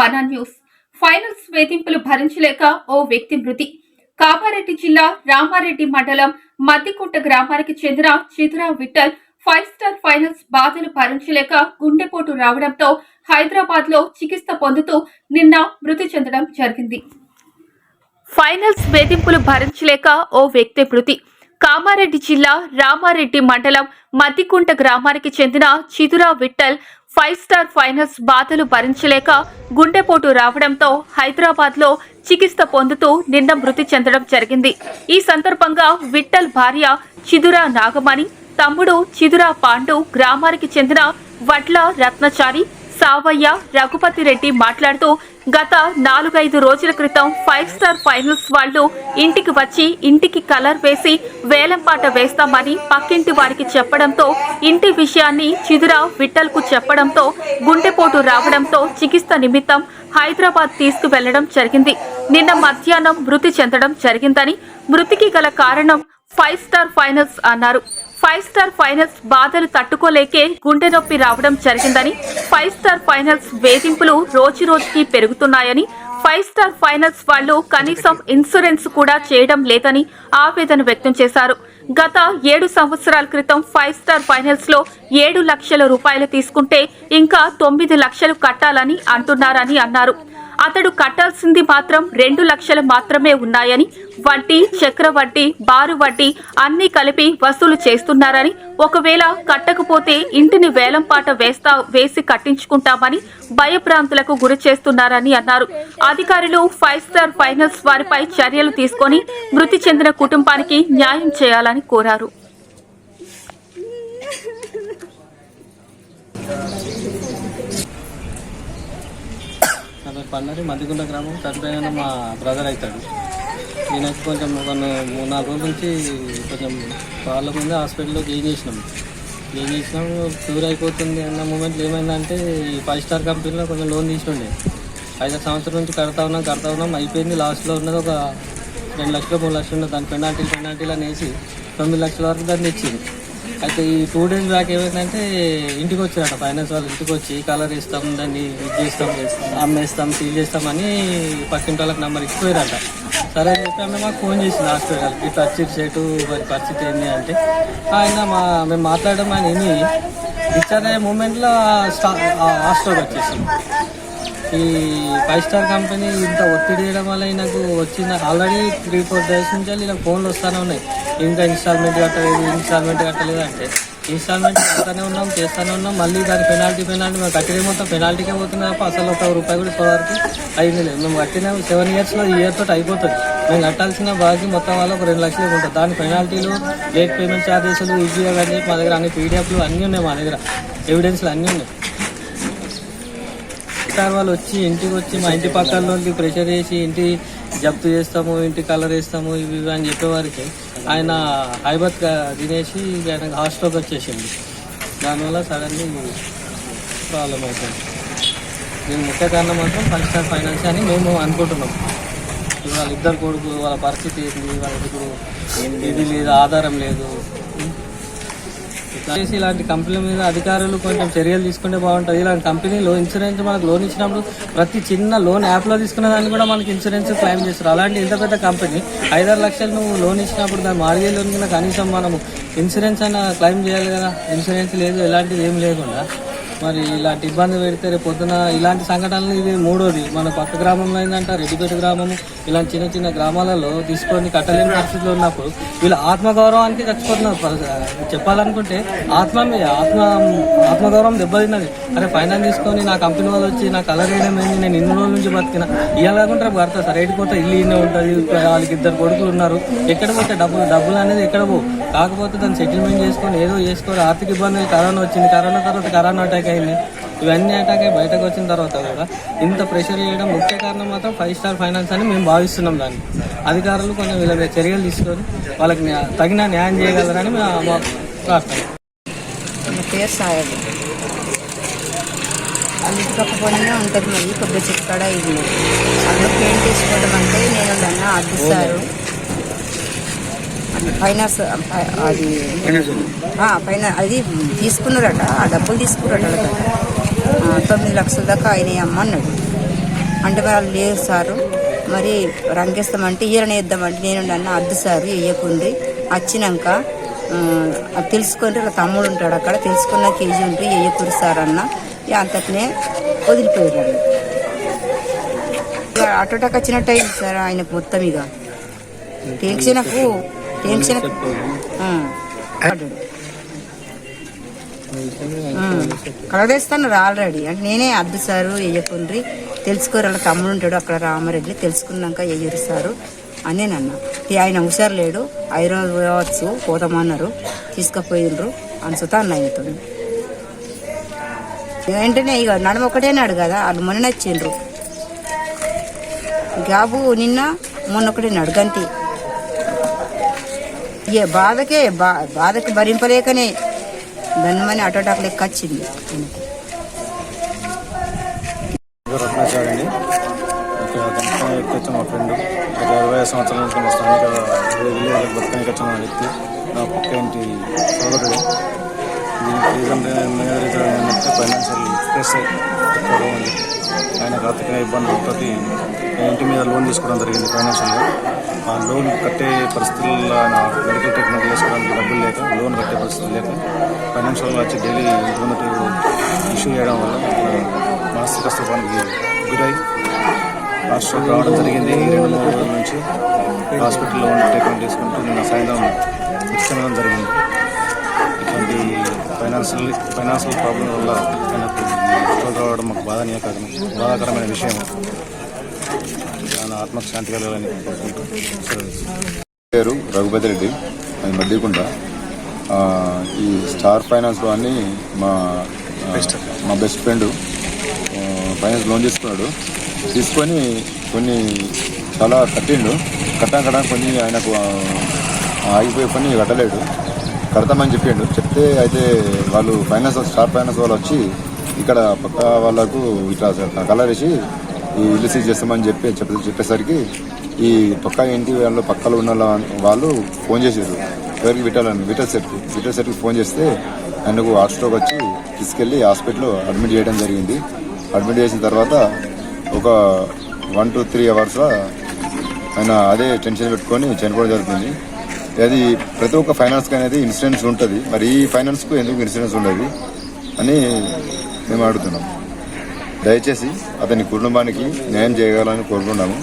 బనా news. Finals వేధింపులు భరించలేక ఓ వ్యక్తి మృతి. కామారెడ్డి జిల్లా రామారెడ్డి మండలం మద్దికుంట గ్రామానికి చెందిన Chidura Vithal five star finance బాధలు భరించలేక గుండెపోటు రావడంతో హైదరాబాద్లో చికిత్స పొందుతూ నిన్న మృతి చెందడం జరిగింది. ఫైనల్స్ వేధింపులు భరించలేక ఓ వ్యక్తి మృతి. కామారెడ్డి జిల్లా రామారెడ్డి మండలం మద్దికుంట గ్రామానికి చెందిన Chidura Vithal five star finance బాధలు భరించలేక గుండెపోటు రావడంతో హైదరాబాద్లో చికిత్స పొందుతూ నిన్న మృతి చెందడం జరిగింది. ఈ సందర్భంగా విట్టల్ భార్య చిదురా నాగమణి తమ్ముడు చిదురా పాండు గ్రామానికి చెందిన వడ్ల రత్నచారి సావయ్య రఘుపతి రెడ్డి మాట్లాడుతూ గత నాలుగైదు రోజుల క్రితం ఫైవ్ స్టార్ ఫైనల్స్ వాళ్ళు ఇంటికి వచ్చి ఇంటికి కలర్ వేసి వేలంపాట వేస్తామని పక్కింటి వారికి చెప్పడంతో ఇంటి విషయాన్ని చిదురా విఠల్కు చెప్పడంతో గుండెపోటు రావడంతో చికిత్స నిమిత్తం హైదరాబాద్ తీసుకువెళ్ళడం జరిగింది. నిన్న మధ్యాహ్నం మృతి చెందడం జరిగిందని మృతికి గల కారణం ఫైవ్ స్టార్ ఫైనల్స్ అన్నారు. ఫైవ్ స్టార్ ఫైనల్స్ బాధలు తట్టుకోలేకే గుండె నొప్పి రావడం జరిగిందని ఫైవ్ స్టార్ ఫైనల్స్ వేధింపులు రోజు రోజుకి పెరుగుతున్నాయని ఫైవ్ స్టార్ ఫైనల్స్ వాళ్ళు కనీసం ఇన్సూరెన్స్ కూడా చేయడం లేదని ఆవేదన వ్యక్తం చేశారు. గత ఏడు సంవత్సరాల క్రితం ఫైవ్ స్టార్ ఫైనల్స్లో ఏడు లక్షల రూపాయలు తీసుకుంటే ఇంకా తొమ్మిది లక్షలు కట్టాలని అంటున్నారని అన్నారు. అతడు కట్టాల్సింది మాత్రం రెండు లక్షలు మాత్రమే ఉన్నాయని వడ్డీ చక్ర వడ్డీ బారు వడ్డీ అన్ని కలిపి వసూలు చేస్తున్నారని ఒకవేళ కట్టకపోతే ఇంటిని వేలంపాట వేస్తా వేసి కట్టించుకుంటామని భయభ్రాంతులకు గురి చేస్తున్నారని అన్నారు. అధికారులు ఫైవ్ స్టార్ ఫైనల్స్ వారిపై చర్యలు తీసుకొని మృతి చెందిన కుటుంబానికి న్యాయం చేయాలని కోరారు. పేరు పన్నరి మధ్యగుండ గ్రామం చనిపోయిన మా బ్రదర్ అవుతాడు. నేను కొంచెం కొన్ని మూడు నాలుగు రోజుల నుంచి కొంచెం వాళ్ళ ముందు హాస్పిటల్లో క్లీన్ చేసినాం. క్లీన్ చేసినాం క్యూర్ అయిపోతుంది అన్న మూమెంట్లో ఏమైందంటే ఈ ఫైవ్ స్టార్ కంపెనీలో కొంచెం లోన్ తీసుకుండే ఐదు సంవత్సరం నుంచి కడతా ఉన్నాం కడతా ఉన్నాం అయిపోయింది. లాస్ట్లో ఉన్నది ఒక రెండు లక్షలు మూడు లక్షలు ఉన్నది దాని పెనాల్టీలు పెనాల్టీలు అనేసి తొమ్మిది లక్షల వరకు దాన్ని ఇచ్చింది. అయితే ఈ టూ డేస్ బ్యాక్ ఏమైందంటే ఇంటికి వచ్చారట ఫైనాన్స్ వాళ్ళు ఇంటికి వచ్చి కలర్ ఇస్తాం దాన్ని ఇది చేస్తాం అమ్మేస్తాం సీల్ చేస్తామని పక్కింటి వాళ్ళకి నెంబర్ ఇచ్చిపోయారట. సరే అని చెప్పి ఆమె మాకు ఫోన్ చేసింది హాస్పిటల్ ఈ పరిస్థితి సేటు మరి పరిస్థితి ఏంటి అంటే ఆయన మా మేము మాట్లాడడం ఆయన విని డిశ్చార్జ్ మూమెంట్లో స్టా హాస్టల్ వచ్చేసాం ఈ ఫైవ్ స్టార్ కంపెనీ ఇంత ఒత్తిడి చేయడం వల్ల నాకు వచ్చింది. ఆల్రెడీ త్రీ ఫోర్ డేస్ నుంచి ఇలా ఫోన్లు వస్తూనే ఉన్నాయి. ఇంకా ఇన్స్టాల్మెంట్ కట్టలేదు ఇన్స్టాల్మెంట్ కట్టలేదు అంటే ఇన్స్టాల్మెంట్ కడతానే ఉన్నాం చేస్తూనే ఉన్నాం. మళ్ళీ దాని పెనాల్టీ పెనాల్టీ మేము కట్టిన మొత్తం పెనాల్టీకే పోతుంది తప్ప అసలు ఒక రూపాయి కూడా ఇప్పటివరకు అయింది లేదు. మేము కట్టిన సెవెన్ ఇయర్స్లో ఈ ఇయర్ తోటి అయిపోతుంది. మేము కట్టాల్సిన బాకీ మొత్తం వల్ల ఒక రెండు లక్షలు ఉంటుంది. దాని పెనాల్టీలు లేట్ పేమెంట్ ఛార్జెస్లు ఈజీగా కానీ మా దగ్గర అన్ని పీడిఎఫ్లు అన్నీ ఉన్నాయి మా దగ్గర. ఎవిడెన్స్లు అన్నీ ఉన్నాయి. సార్ వాళ్ళు వచ్చి ఇంటికి వచ్చి మా ఇంటి పక్కనలోకి ప్రెషర్ చేసి ఇంటి జప్తు చేస్తాము ఇంటి కలర్ వేస్తాము ఇవి ఇవి అని చెప్పేవారికి ఆయన హైబత్ తినేసి ఆయన హాస్టల్కి వచ్చేసింది. దానివల్ల సడన్లీ ప్రాబ్లం అవుతుంది దీని ముఖ్య కారణం మాత్రం ఫైవ్ స్టార్ ఫైనాన్స్ అని మేము అనుకుంటున్నాం. ఇప్పుడు వాళ్ళ ఇద్దరు కొడుకు వాళ్ళ పరిస్థితి ఏంటి వాళ్ళకి ఇప్పుడు ఇది లేదు ఆధారం లేదు. చేసి ఇలాంటి కంపెనీల మీద అధికారులు కొంచెం చర్యలు తీసుకుంటే బాగుంటుంది. ఇలాంటి కంపెనీలో ఇన్సూరెన్స్ మనకు లోన్ ఇచ్చినప్పుడు ప్రతి చిన్న లోన్ యాప్లో తీసుకున్న దాన్ని కూడా మనకి ఇన్సూరెన్స్ క్లెయిమ్ చేస్తారు. అలాంటి ఇంత పెద్ద కంపెనీ ఐదారు లక్షలు నువ్వు లోన్ ఇచ్చినప్పుడు దాని మార్గే లోన్ కింద కనీసం మనము ఇన్సూరెన్స్ అయినా క్లెయిమ్ చేయాలి కదా? ఇన్సూరెన్స్ లేదు ఎలాంటిది ఏం లేకుండా మరి ఇలాంటి ఇబ్బంది పెడితే రేపు పొద్దున ఇలాంటి సంఘటనలు ఇది మూడోది. మన పక్క గ్రామంలో ఏంటంటే రెడ్డిపేట గ్రామం ఇలాంటి చిన్న చిన్న గ్రామాలలో తీసుకొని కట్టలేని పరిస్థితులు ఉన్నప్పుడు వీళ్ళు ఆత్మగౌరవానికి చచ్చిపోతున్నారు చెప్పాలనుకుంటే ఆత్మ ఆత్మ ఆత్మగౌరవం దెబ్బతిన్నది. అరే ఫైనాన్స్ తీసుకొని నా కంపెనీ వాళ్ళు వచ్చి నా కలర్ వేయడం ఏంటి నేను ఇన్ని రోజుల నుంచి బతికిన. ఇవ్వాలనుకుంటే భర్త సార్ పోతే ఇల్లు ఇన్నే ఉంటుంది వాళ్ళకి ఇద్దరు కొడుకులు ఉన్నారు. ఎక్కడ పోతే డబ్బులు డబ్బులు అనేది ఎక్కడ పో కాకపోతే దాన్ని సెటిల్మెంట్ చేసుకొని ఏదో చేసుకొని ఆర్థిక ఇబ్బందులు కరోనా వచ్చింది. కరోనా తర్వాత కరోనా అటాక్ అయింది ఇవన్నీ అటాక్ అయి బయటకు వచ్చిన తర్వాత కూడా ఇంత ప్రెషర్ చేయడం ముఖ్య కారణం మాత్రం ఫైవ్ స్టార్ ఫైనాన్స్ అని మేము భావిస్తున్నాం దాన్ని. అధికారులు కొంచెం వీళ్ళ మీద చర్యలు తీసుకొని వాళ్ళకి తగిన న్యాయం చేయగలరని మా మా ప్రార్థన. నా పేరు సాయబు ఉంటుంది మరి కొద్దిగా చిక్కడ అందులో పెయింట్ వేసుకోవడం అంటే నేను దాన్ని ఫైనాన్స్ అది పైన అది తీసుకున్నారట ఆ డబ్బులు తీసుకున్నారట తొమ్మిది లక్షల దాకా అయినాయి అమ్మ అన్నాడు. అంటే వాళ్ళు లేరు సారు మరి రంగేస్తామంటే ఈరని వేద్దామంటే నేను అన్న అద్దు సారు వేయకుండ్రి వచ్చినాక తెలుసుకొని వాళ్ళ తమ్ముడు ఉంటాడు అక్కడ తెలుసుకున్న కేజీ ఉంటే వేయకూరు సార్ అన్న. అంతటినే వదిలిపోయారు అటోటాక్ వచ్చినట్టు అయింది సార్ ఆయనకు మొత్తం ఇక. టెన్షన్కు కలగేస్తున్నారు ఆల్రెడీ. అంటే నేనే అద్దు సారు వేయకుండ్రి తెలుసుకోరు వాళ్ళ తమ్ముడు ఉంటాడు అక్కడ రామారెడ్డి తెలుసుకున్నాక వేయరు సారు అని అన్న ఆయన హుషారు లేడు ఐరోజు పోవచ్చు పోతామన్నారు తీసుకుపోయిండ్రు అనుసుతా అన్న ఆయనతో వెంటనే ఇక నడుమ ఒకటేనాడు కదా వాళ్ళు మొన్న వచ్చిండ్రు జాబు నిన్న మొన్న ఒకటే నడుగంతి ఇక బాధకే బా బాధకి భరింపలేకనే ధన్మని అటోటాకు లెక్క వచ్చింది ఆయనకు. మా ఫ్రెండ్ ఒక ఇరవై సంవత్సరాల నుంచి మా స్థానిక వచ్చిన వ్యక్తి నా పక్క ఇంటి సోదరుడు దీనికి రీజన్ ఏంటంటే ఫైనాన్షియల్ స్ట్రెస్ ఎక్కువగా ఉంది ఆయన ఆర్థిక ఇబ్బందులతో ఇంటి మీద లోన్ తీసుకోవడం జరిగింది ఫైనాన్షియల్గా ఆ లోన్ కట్టే పరిస్థితుల్లో నా మెడికల్ ట్రీట్మెంట్ చేసుకోవడానికి డబ్బులు లేక లోన్ కట్టే పరిస్థితులు లేక ఫైనాన్షియల్గా వచ్చి డైలీ ఇంప్రూవ్మెంట్ ఇష్యూ చేయడం వల్ల మానసిక స్థూపానికి గురై హాస్పిటల్ రావడం జరిగింది. రెండు మూడు రోజుల నుంచి హాస్పిటల్లో ఉండి ట్రీట్మెంట్ తీసుకుంటూ నిన్న సాయంత్రం మృతి జరిగింది. ఇటువంటి ఫైనాన్షియల్ ఫైనాన్షియల్ ప్రాబ్లం వల్ల ఆయనకు రావడం మాకు బాధానీయకరం బాధాకరమైన విషయం. ఆయన ఆత్మకు శాంతి కలగాలని పేరు రఘుపతి రెడ్డి అది మద్దికుంట. ఈ స్టార్ ఫైనాన్స్లో అని మా మా బెస్ట్ ఫ్రెండ్ ఫైనాన్స్ లోన్ తీసుకున్నాడు. తీసుకొని కొన్ని చాలా కట్టిండు. కట్టా కట్టా కొన్ని ఆయనకు ఆగిపోయి కొన్ని కట్టలేడు. కడతామని చెప్పిండు. చెప్తే అయితే వాళ్ళు ఫైనాన్స్ స్టార్ ఫైనాన్స్ వాళ్ళు వచ్చి ఇక్కడ పక్క వాళ్ళకు ఇట్లా కలర్ వేసి ఈ ఇల్లు సీజ్ చేస్తామని చెప్పి చెప్ప చెప్పేసరికి ఈ పక్క ఇంటి వాళ్ళు పక్కలో ఉన్న వాళ్ళు ఫోన్ చేశారు. ఎవరికి విట్టాలని? విటల్ సెట్కి విటల్ సెట్కి ఫోన్ చేస్తే ఆయనకు హార్ట్ స్ట్రోక్ వచ్చి తీసుకెళ్ళి హాస్పిటల్లో అడ్మిట్ చేయడం జరిగింది. అడ్మిట్ చేసిన తర్వాత ఒక వన్ టు త్రీ అవర్స్ ఆయన అదే టెన్షన్ పెట్టుకొని చనిపోవడం జరుగుతుంది. అది ప్రతి ఒక్క ఫైనాన్స్కి అనేది ఇన్సూరెన్స్ ఉంటుంది. మరి ఈ ఫైనాన్స్కు ఎందుకు ఇన్సూరెన్స్ ఉండదు అని మేము అడుగుతున్నాం. దయచేసి అతని కుటుంబానికి న్యాయం చేయగలని కోరుకున్నాము